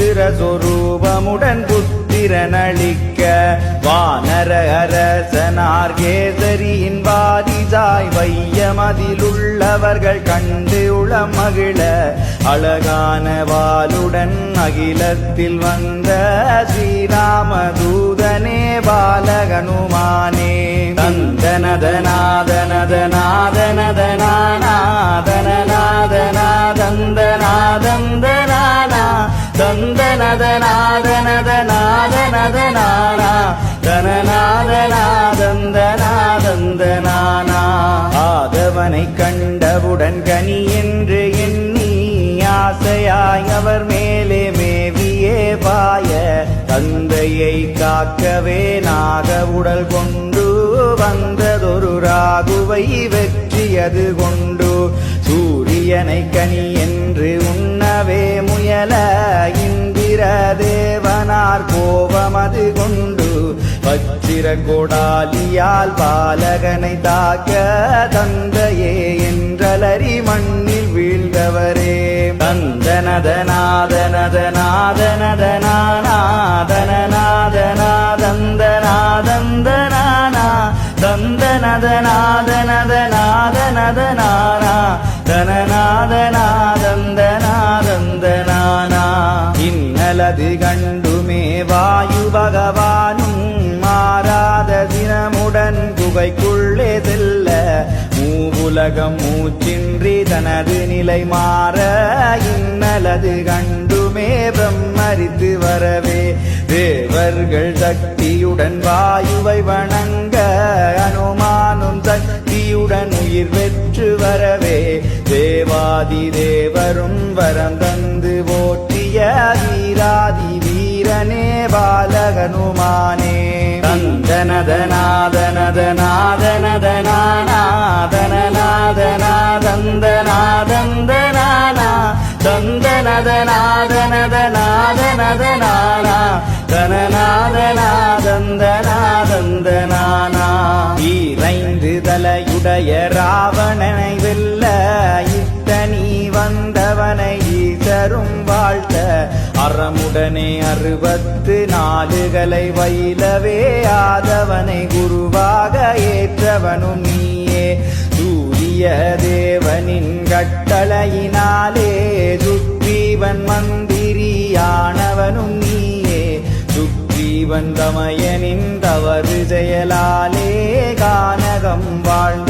புத்திர சொரூபமுடன் புத்திரனளிக்க வானர அரசனார் கேசரியின் வாரிசாய் வையமதிலுள்ளவர்கள் கண்டு உளம் மகிழ அழகான வாளுடன் அகிலத்தில் வந்த ஸ்ரீராமதூதனே பாலகனுமானே. தந்தனதனாதனதனாதனதனாதனதனாதனதனாதனதனாதனதனாதனா தனநாதனாதந்தனாதந்தனானா. ஆதவனை கண்டவுடன் கனி என்று எண்ணி ஆசையாய் அவர் மேலே மேவியே பாய தந்தையை காக்கவே நாக உடல் கொண்டு வந்ததொரு ராகுவை வெற்றியது கொண்டு சூரியனை கனி என்று உண்ணவே முயல வீர தேவனார் கோபமது கொண்டு வச்சிர கோடாலியால் பாலகனை தாக்க தந்தையே என்றலறி மண்ணில் வீழ்ந்தவரே. தந்தனதனாதனதனாதனதனாதனதனாதனதனாதனதனாதனா இன்னலது கண்டுமே வாயு பகவானும் மாறாத தினமுடன் குகைக்குள்ளே செல்ல மூவுலகம் மூச்சின்றி தனது நிலை மாற இன்னலது கண்டுமே பிரம்மரித்து வரவே. தேவர்கள் சக்தியுடன் வாயுவை வணங்க அனுமானும் சக்தி சக்தியுடன் உயிர் பெற்று வரவே. தேவாதி தேவரும் வரம் தந்து போற்றிய வீராதி வீரனே பாலகனுமானே. தந்தனதனாதனதனாதனதனாதனதனாதனதனாதனதனாதனா உடைய ராவணனை வெல்ல இத்தனி வந்தவனை ஈசரும் வாழ்த்த. அறமுடனே அறுபத்து நாடுகளை வைலவே ஆதவனை குருவாக ஏற்றவனும் நீயே. சூரிய தேவனின் கட்டளையினாலே சுக்ரீவன் மந்திரியானவனும் நீயே. சுக்ரீவன் தமயனின் தவறு செயலாலே கானகம் வாழ்ந்த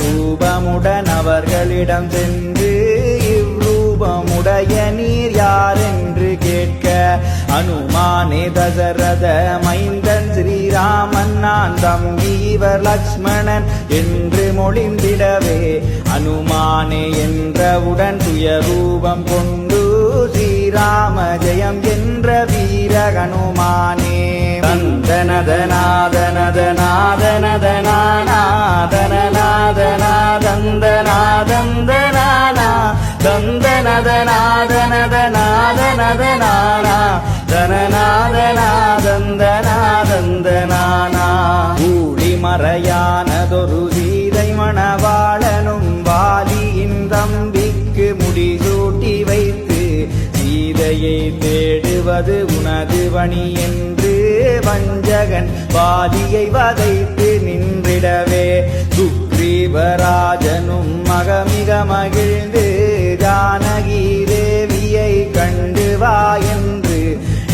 ரூபமுடன் அவர்களிடம் சென்று இவ்ரூபமுடைய நீர் யார் என்று கேட்க அனுமானே தசரத மைந்தன் ஸ்ரீராமன் நான் தம்பி இவர் லக்ஷ்மணன் என்று மொழிந்திடவே அனுமானே என்றவுடன் துயரூபம் கொண்டு ஸ்ரீராம ஜெயம் என்ற வீர ஹனுமானே தந்தனதனாதனதனாதனதனாதனதனாதனதனாதனதனானா தனநாதனாதந்தனாதந்தனானா கூடி மறையானதொரு சீதை மணவாளனும் வாலியின் தம்பிக்கு முடிசூட்டி வைத்து சீதையை தேடுவது உனது பணி என்று வஞ்சகன் வாலியை வதைத்து நின்றிடவே சிவராஜனும் மகமிக மகிழ்ந்து ஜானகி தேவியை கண்டு வா என்று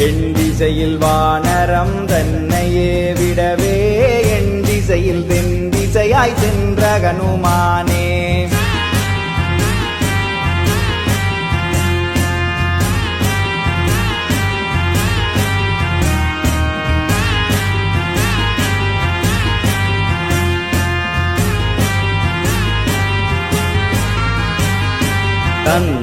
என் திசையில் வானரம் தன்னையே விடவே என் திசையில் தென் திசையாய் சென்ற கனுமானே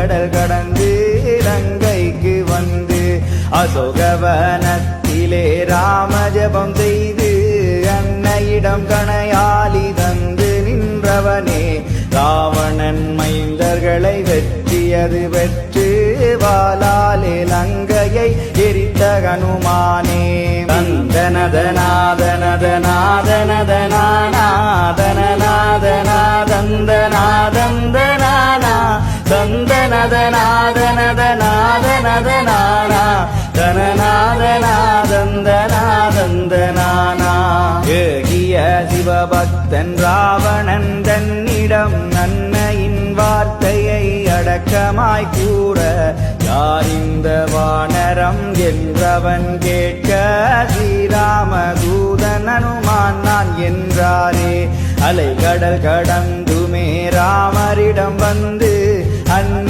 கடல் கடந்து இலங்கைக்கு வந்து அசோகவனத்திலே ராமஜபம் செய்து அன்னையிடம் கணையாளி தந்து நின்றவனே ராவணன் மைந்தர்களை வெற்றியது வெற்று வாலாலே லங்கையை எரித்த கனுமானே வந்தனதநாதனதநாதனதனானா தந்தனதனாதனதனாதனநாதனநாதனதனாதனதனாதனதனானா தனநாதனாதந்தனாதந்தனானா ஏகிய சிவபக்தன் ராவணன் தன்னிடம் நன்மையின் வார்த்தையை அடக்கமாய் கூற யார் இந்த வானரம் என்றவன் கேட்க ஸ்ரீராமதூதன் அனுமான் நான் என்றாரே. அலைகடல் கடந்துமே ராமரிடம் வந்து அன்ன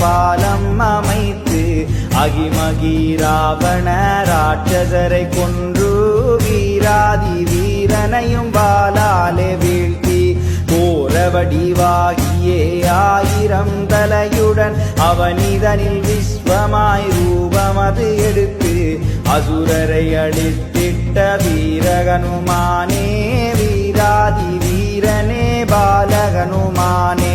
பாலம் அமைத்து அகிமகி ராவண ராட்சசரை கொன்று வீராதி வீரனையும் பாலாலே வீழ்த்தி கோரவடிவாகியே ஆயிரம் தலையுடன் அவனிதனில் விஸ்வமாய் ரூபமது எடுத்து அசுரரை அழித்திட்ட வீரகனுமானே வீராதி வீரனே. பாலகனுமானே.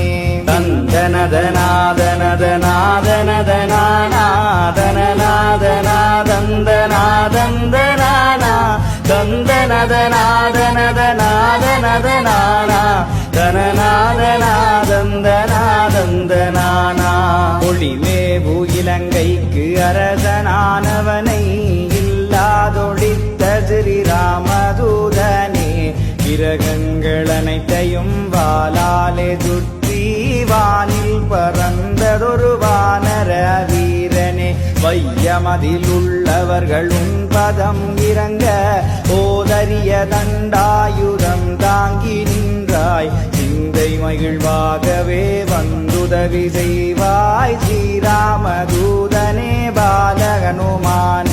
தந்தனதனாதனதனாதனநாதனநாதனதனாதனதனானா தனநாதனாதந்தனாதந்தனானா ஒளிமேவு இலங்கைக்கு அரசனானவனை இல்லாதொழித்த ஸ்ரீராமதூ கிரகங்கள் அனைத்தையும் வாலாலே சுற்றி வானில் பறந்ததொரு வானர வீரனே. வையமதில் உள்ளவர்கள் உன் பதம் இறங்க ஓதரிய தண்டாயுதம் தாங்கி நின்றாய். சிந்தை மகிழ்வாகவே வந்துதவி செய்வாய். ஸ்ரீராமதூதனே பாலகனுமான.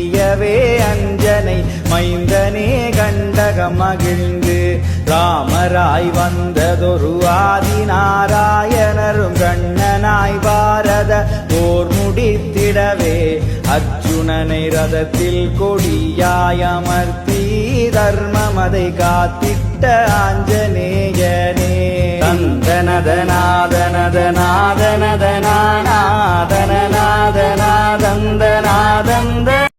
கண்டவே அஞ்சனை மைந்தனே கண்டக மகிழ்ந்து. ராமராய் வந்ததொரு ஆதி நாராயணரும் கண்ணனாய் பாரத போர் முடித்திடவே. அர்ஜுனனை ரதத்தில் கொடியாய் அமர்த்தி தர்மமதை காத்திட்ட ஆஞ்சநேயனே. தந்தனதனாதனதனாதனதனானா